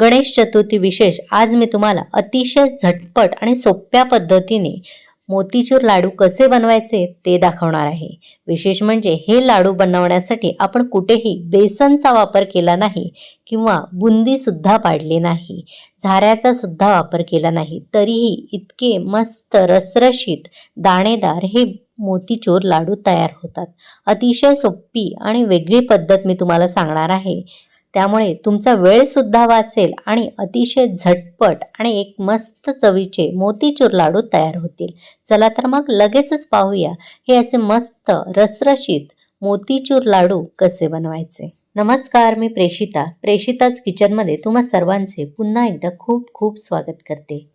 गणेश चतुर्थी विशेष. आज मी तुम्हाला अतिशय झटपट आणि सोप्या पद्धतीने मोतीचूर लाडू कसे बनवायचे ते दाखवणार आहे. विशेष म्हणजे हे लाडू बनवण्यासाठी आपण कुठेही बेसनचा वापर केला नाही किंवा बुंदीसुद्धा पाडली नाही. झाऱ्याचा सुद्धा वापर केला नाही. तरीही इतके मस्त रसरशीत दाणेदार हे मोतीचूर लाडू तयार होतात. अतिशय सोपी आणि वेगळी पद्धत मी तुम्हाला सांगणार आहे. त्यामुळे तुमचा वेळ सुद्धा वाचेल आणि अतिशय झटपट आणि एक मस्त चवीचे मोतीचूर लाडू तयार होतील. चला तर मग लगेचच पाहूया हे असे मस्त रसरशीत मोतीचूर लाडू कसे बनवायचे. नमस्कार मी प्रेषिता. प्रेषिताच किचनमध्ये तुम्हा सर्वांचे पुन्हा एकदा खूप खूप स्वागत करते.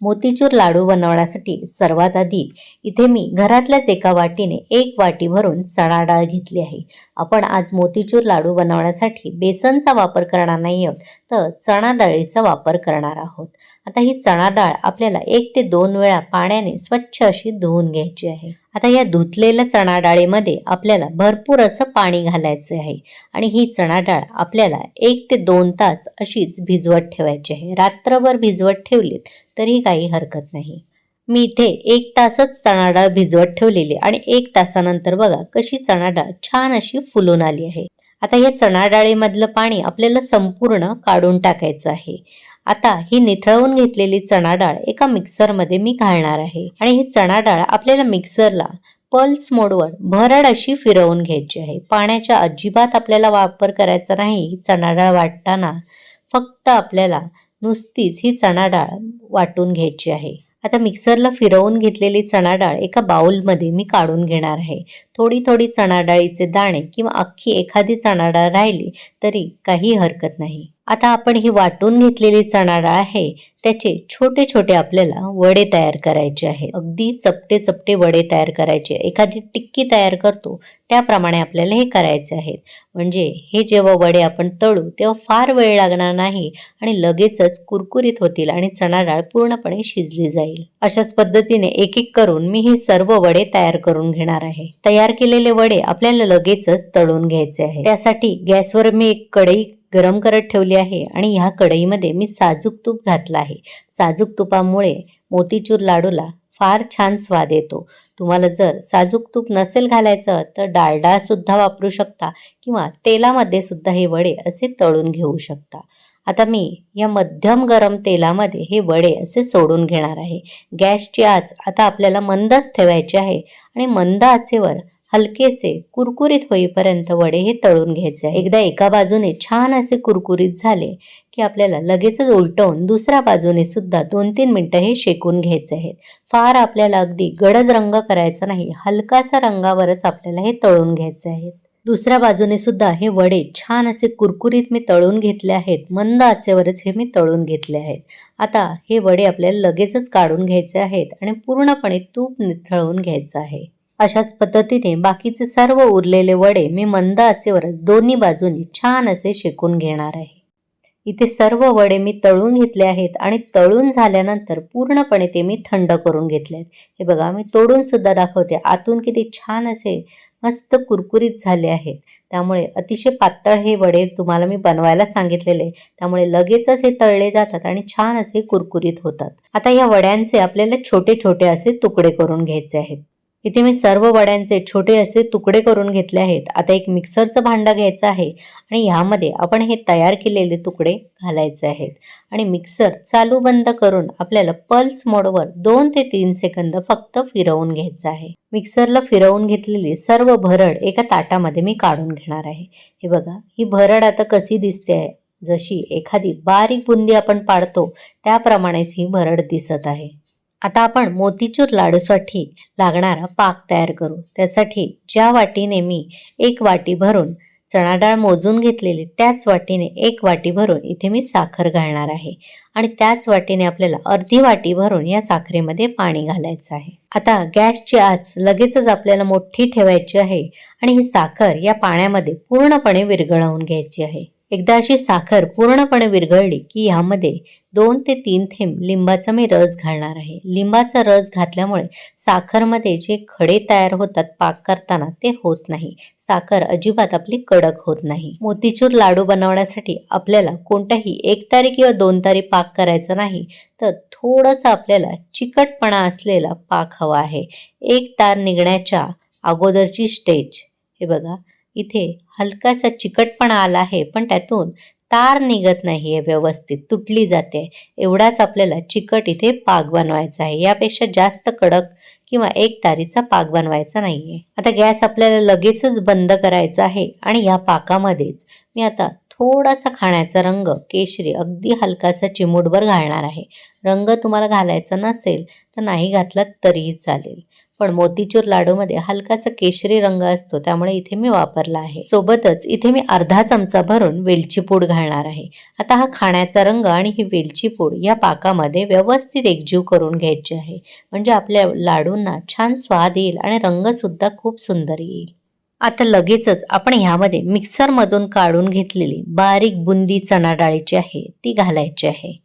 मोतीचूर लाडू बनवण्यासाठी सर्वात आधी इथे मी घरातल्याच एका वाटीने एक वाटी भरून चणा डाळ घेतली आहे. आपण आज मोतीचूर लाडू बनवण्यासाठी बेसनचा वापर करणार नाही आहोत तर चणा डाळीचा वापर करणार आहोत. आता ही चणा डाळ आपल्याला एक ते दोन वेळा पाण्याने स्वच्छ अशी धुवून घ्यायची आहे. आता या धुतलेल्या चणा डाळीमध्ये आपल्याला भरपूर असं पाणी घालायचं आहे. आणि ही चणा डाळ आपल्याला एक ते दोन तास अशीच भिजवत ठेवायची आहे. रात्रभर भिजवत ठेवलीत तरी काही हरकत नाही. मी इथे एक तासच चणा डाळ भिजवत ठेवलेली आणि एक तासानंतर बघा कशी चणा डाळ छान अशी फुलून आली आहे. आता या चणा डाळीमधलं पाणी आपल्याला संपूर्ण काढून टाकायचं आहे. आता ही निथळवून घेतलेली चणा डाळ एका मिक्सरमध्ये मी घालणार आहे. आणि ही चणा डाळ आपल्याला मिक्सरला पल्स मोडवर भरड अशी फिरवून घ्यायची आहे. पाण्याच्या अजिबात आपल्याला वापर करायचा नाही ही चणा डाळ वाटताना. फक्त आपल्याला नुसतीच ही चणा डाळ वाटून घ्यायची आहे. आता मिक्सरला फिरवून घेतलेली चणा डाळ एका बाउलमध्ये मी काढून घेणार आहे. थोडी थोडी चणाडाळीचे दाणे किंवा अख्खी एखादी चणा डाळ राहिली तरी काही हरकत नाही. आता आपण ही वाटून घेतलेली चणा डाळ आहे त्याचे छोटे छोटे आपल्याला वडे तयार करायचे आहे अगदी चपटे चपटे वडे तयार करायचे. एखादी टिक्की तयार करतो त्याप्रमाणे आपल्याला हे करायचे आहेत. म्हणजे हे जेव्हा वडे आपण तळू तेव्हा फार वेळ लागणार नाही आणि लगेचच कुरकुरीत होतील आणि चणाडाळ पूर्णपणे शिजली जाईल. अशाच पद्धतीने एक एक करून मी हे सर्व वडे तयार करून घेणार आहे. तयार केलेले वडे आपल्याला लगेचच तळून घ्यायचे आहे त्यासाठी गॅसवर मी एक कढई गरम करत ठेवली आहे आणि ह्या कढईमध्ये मी साजूक तूप घातलं आहे. साजूक तुपामुळे मोतीचूर लाडूला फार छान स्वाद येतो. तुम्हाला जर साजूक तूप नसेल घालायचं तर डालडा सुद्धा वापरू शकता किंवा तेलामध्ये सुद्धा हे वडे असे तळून घेऊ शकता. आता मी या मध्यम गरम तेलामध्ये हे वडे असे सोडून घेणार आहे. गॅसची आच आता आपल्याला मंदच ठेवायची आहे आणि मंद आचेवर हलकेसे कुरकुरीत होईपर्यंत वडे हे तळून घ्यायचे आहे. एकदा एका बाजूने छान असे कुरकुरीत झाले की आपल्याला लगेचच उलटवून दुसऱ्या बाजूने सुद्धा दोन तीन मिनटं हे शेकून घ्यायचे आहेत. फार आपल्याला अगदी गडद रंग करायचा नाही हलकासा रंगावरच आपल्याला हे तळून घ्यायचे आहेत. दुसऱ्या बाजूने सुद्धा हे वडे छान असे कुरकुरीत मी तळून घेतले आहेत मंद आचेवरच हे मी तळून घेतले आहेत. आता हे वडे आपल्याला लगेचच काढून घ्यायचे आहेत आणि पूर्णपणे तूप निथळवून घ्यायचं आहे. अशाच पद्धतीने बाकीचे सर्व उरलेले वडे मी मंद आचेवरच दोन्ही बाजूनी छान असे शेकून घेणार आहे. इथे सर्व वडे मी तळून घेतले आहेत आणि तळून झाल्यानंतर पूर्णपणे ते मी थंड करून घेतले आहेत. हे बघा मी तोडून सुद्धा दाखवते. आतून किती छान असे मस्त कुरकुरीत झाले आहेत. त्यामुळे अतिशय पातळ हे वडे तुम्हाला मी बनवायला सांगितलेले त्यामुळे लगेचच हे तळले जातात आणि छान असे कुरकुरीत होतात. आता या वड्यांचे आपल्याला छोटे छोटे असे तुकडे करून घ्यायचे आहेत. इथे मी सर्व वड्यांचे छोटे असे तुकडे करून घेतले आहेत. आता एक मिक्सरचं भांडं घ्यायचं आहे आणि ह्यामध्ये आपण हे तयार केलेले तुकडे घालायचे आहेत. आणि मिक्सर चालू बंद करून आपल्याला पल्स मोडवर दोन ते तीन सेकंद फक्त फिरवून घ्यायचं आहे. मिक्सरला फिरवून घेतलेली सर्व भरड एका ताटामध्ये मी काढून घेणार आहे. हे बघा ही भरड आता कशी दिसते आहे? जशी एखादी बारीक बुंदी आपण पाडतो त्याप्रमाणेच ही भरड दिसत आहे. आता आपण मोतीचूर लाडूसाठी लागणारा पाक तयार करू. त्यासाठी ज्या वाटीने मी एक वाटी भरून चणा डाळ मोजून घेतलेली त्याच वाटीने एक वाटी भरून इथे मी साखर घालणार आहे. आणि त्याच वाटीने आपल्याला अर्धी वाटी भरून या साखरेमध्ये पाणी घालायचं आहे. आता गॅसची आच लगेचच आपल्याला मोठी ठेवायची आहे आणि ही साखर या पाण्यामध्ये पूर्णपणे विरघळवून घ्यायची आहे. एकदा अशी साखर पूर्णपणे विरघळली की ह्यामध्ये दोन ते तीन थेंब लिंबाचा मी रस घालणार आहे. लिंबाचा रस घातल्यामुळे साखरमध्ये जे खडे तयार होतात पाक करताना ते होत नाही. साखर अजिबात आपली कडक होत नाही. मोतीचूर लाडू बनवण्यासाठी आपल्याला कोणताही एक तारी किंवा दोन तारी पाक करायचा नाही तर थोडासा आपल्याला चिकटपणा असलेला पाक हवा आहे. एक तार निघण्याच्या अगोदरची स्टेज हे बघा. इथे हलकासा चिकटपणा आला आहे पण त्यातून तार निघत नाही आहे व्यवस्थित तुटली जाते. एवढाच आपल्याला चिकट इथे पाक बनवायचा आहे. यापेक्षा जास्त कडक किंवा एक तारीचा पाक बनवायचा नाही आहे आता गॅस आपल्याला लगेचच बंद करायचा आहे आणि या पाकामध्येच मी आता थोडासा खाण्याचा रंग केशरी अगदी हलकासा चिमूटभर घालणार आहे. रंग तुम्हाला घालायचा नसेल तर नाही घातला तरीही चालेल. पण मोतीचूर लाडूमध्ये हलकासा केशरी रंग असतो त्यामुळे इथे मी वापरला आहे. सोबतच इथे मी अर्धा चमचा भरून वेलची पूड घालणार आहे. आता हा खाण्याचा रंग आणि ही वेलची पूड या पाकामध्ये व्यवस्थित एकजीव करून घ्यायची आहे. म्हणजे आपल्या लाडूंना छान स्वाद येईल आणि रंगसुद्धा खूप सुंदर येईल. आता लगेचच आपण ह्यामध्ये मिक्सरमधून काढून घेतलेली बारीक बुंदी चणा डाळीची आहे ती घालायची आहे.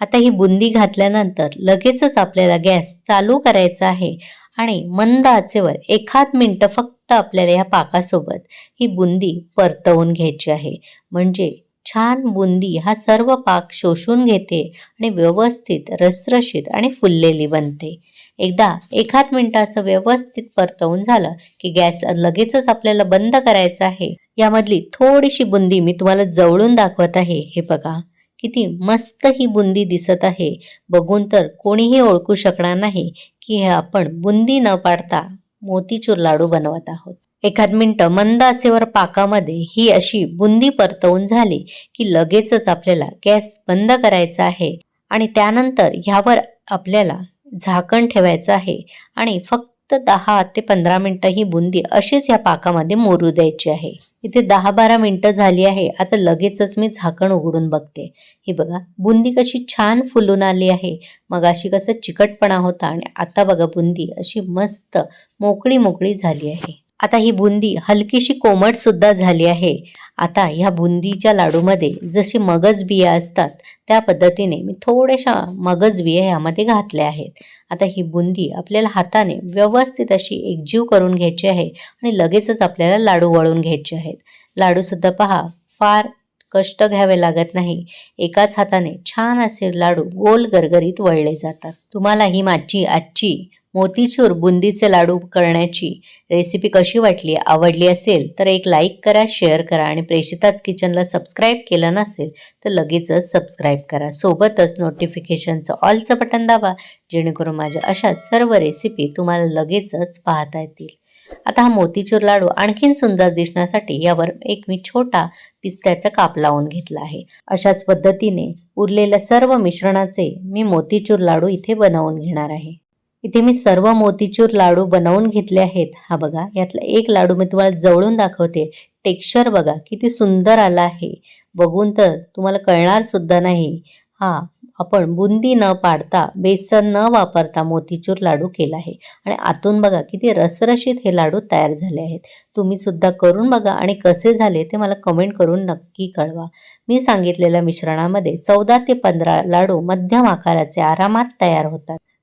आता ही बुंदी घातल्यानंतर लगेचच आपल्याला गॅस चालू करायचा आहे. आणि मंद आचेवर एखाद मिनटं फक्त आपल्याला ह्या पाकासोबत ही बुंदी परतवून घ्यायची आहे. म्हणजे छान बुंदी हा सर्व पाक शोषून घेते आणि व्यवस्थित रसरशीत आणि फुललेली बनते. एकदा एखाद मिनटं असं व्यवस्थित परतवून झालं की गॅस लगेचच आपल्याला बंद करायचा आहे. यामधली थोडीशी बुंदी मी तुम्हाला जवळून दाखवत आहे. हे बघा. किती मस्त ही बुंदी दिसत आहे. बघून तर कोणीही ओळखू शकणार नाही की हे आपण बुंदी न पाडता मोतीचूर लाडू बनवत आहोत. एखाद मिनटं मंद आचेवर पाकामध्ये ही अशी बुंदी परतवून झाली की लगेचच आपल्याला गॅस बंद करायचा आहे आणि त्यानंतर ह्यावर आपल्याला झाकण ठेवायचं आहे आणि फक्त दहा ते पंधरा मिनटं ही बुंदी अशीच ह्या पाकामध्ये मोरू द्यायची आहे. इथे दहा बारा मिनटं झाली आहे. आता लगेचच मी झाकण उघडून बघते. ही बघा बुंदी कशी छान फुलून आली आहे. मग अशी कसं चिकटपणा होता आणि आता बघा बुंदी अशी मस्त मोकळी मोकळी झाली आहे. आता ही बुंदी हलकीशी कोमट सुद्धा झाली आहे. आता ह्या बुंदीच्या लाडूमध्ये जशी मगज बिया असतात त्या पद्धतीने मी थोड्याशा मगज बिया ह्यामध्ये घातल्या आहेत. आता ही बुंदी आपल्याला हाताने व्यवस्थित अशी एकजीव करून घ्यायची आहे आणि लगेचच आपल्याला लाडू वळून घ्यायचे आहेत. लाडूसुद्धा पहा फार कष्ट घ्यावे लागत नाही. एकाच हाताने छान असे लाडू गोल गरगरीत वळले जातात. तुम्हाला ही माझी आजची मोतीचूर बुंदीचे लाडू करण्याची रेसिपी कशी वाटली आवडली असेल तर एक लाईक करा शेअर करा आणि प्रेषिताच किचनला सबस्क्राईब केलं नसेल तर लगेचच सबस्क्राईब करा. सोबतच नोटिफिकेशनचं ऑलचं बटन दाबा जेणेकरून माझ्या अशा सर्व रेसिपी तुम्हाला लगेचच पाहता येतील. आता हा मोतीचूर लाडू आणखीन सुंदर दिसण्यासाठी यावर एक मी छोटा पिस्त्याचा काप लावून घेतला आहे. अशाच पद्धतीने उरलेल्या सर्व मिश्रणाचे मी मोतीचूर लाडू इथे बनवून घेणार आहे. इथे मी सर्व मोतीचूर लाडू बनवून घेतले आहेत. हा बघा यातला एक लाडू मी तुम्हाला जवळून दाखवते. टेक्स्चर बघा किती सुंदर आला आहे. बघून तर तुम्हाला कळणार सुद्धा नाही. हा आपण बुंदी न पाडता बेसन न वापरता मोतीचूर लाडू केला आहे. आणि आतून बघा किती रसरशीत हे लाडू तयार झाले आहेत. तुम्ही सुद्धा करून बघा आणि कसे झाले ते मला कमेंट करून नक्की कळवा. मी सांगितलेल्या मिश्रणामध्ये चौदा ते पंधरा लाडू मध्यम आकाराचे आरामात तयार होतात.